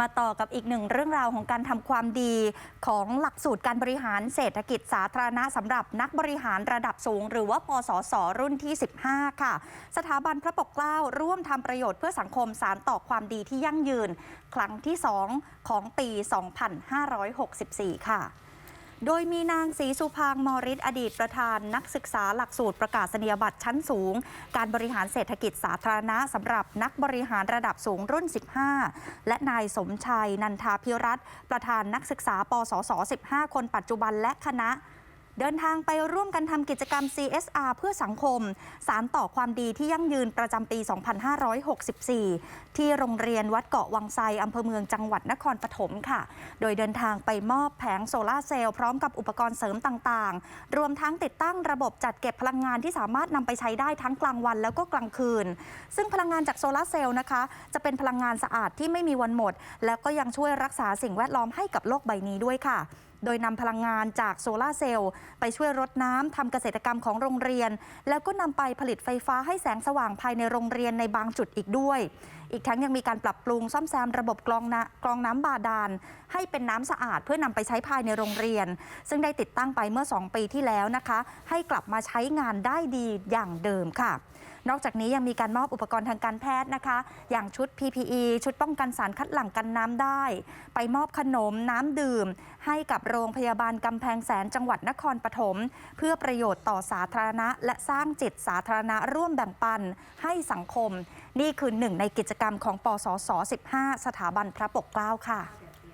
มาต่อกับอีกหนึ่งเรื่องราวของการทำความดีของหลักสูตรการบริหารเศรษฐกิจสาธารณะสำหรับนักบริหารระดับสูง หรือว่าปสสรุ่นที่ 15 ค่ะ สถาบันพระปกเกล้าร่วมทำประโยชน์เพื่อสังคมสารต่อความดีที่ยั่งยืน ครั้งที่ 2 ของปี 2564 ค่ะ โดยมีนางศรีสุพางมอริสอดีตประธานนักศึกษาหลักสูตรประกาศนียบัตรชั้นสูง การบริหารเศรษฐกิจสาธารณะสำหรับนักบริหารระดับสูงรุ่น 15 และนายสมชัยนันทาพิรัตประธานนักศึกษาปสส15 คนปัจจุบันและคณะ เดินทางไปร่วมกันทำกิจกรรม CSR เพื่อสังคม สารต่อความดีที่ยั่งยืนประจำปี 2564 ที่โรงเรียนวัดเกาะวังไซอำเภอเมืองจังหวัดนครปฐมค่ะ โดยเดินทางไปมอบแผงโซลาร์เซลล์พร้อมกับอุปกรณ์เสริมต่างๆ รวมทั้งติดตั้งระบบจัดเก็บพลังงานที่สามารถนำไปใช้ได้ทั้งกลางวันแล้วก็กลางคืน ซึ่งพลังงานจากโซลาร์เซลล์นะคะ จะเป็นพลังงานสะอาดที่ไม่มีวันหมด แล้วก็ยังช่วยรักษาสิ่งแวดล้อมให้กับโลกใบนี้ด้วยค่ะ โดยนำพลังงานจากโซลาเซลล์ไปช่วยรดน้ำทำเกษตรกรรมของโรงเรียน แล้วก็นำไปผลิตไฟฟ้าให้แสงสว่างภายในโรงเรียนในบางจุดอีกด้วย อีกทั้งยังมีการปรับปรุงซ่อมแซมระบบกรองน้ำกรองน้ำบาดาล ให้เป็นน้ำสะอาดเพื่อนำไปใช้ภายในโรงเรียน ซึ่งได้ติดตั้งไปเมื่อ 2 ปีที่แล้วนะคะ ให้กลับมาใช้งานได้ดีอย่างเดิมค่ะนอกจากนี้ยังมีการมอบอุปกรณ์ทางการแพทย์นะคะ อย่างชุด PPE ชุดป้องกันสารคัดหลั่งกันน้ำได้ ไปมอบขนมน้ำดื่ม ให้กับโรงพยาบาลกำแพงแสนจังหวัดนครปฐมเพื่อประโยชน์ต่อสาธารณะ และสร้างจิตสาธารณะร่วมแบ่งปันให้สังคม นี่คือหนึ่งในกิจกรรมของปสส15 สถาบันพระปกเกล้าค่ะ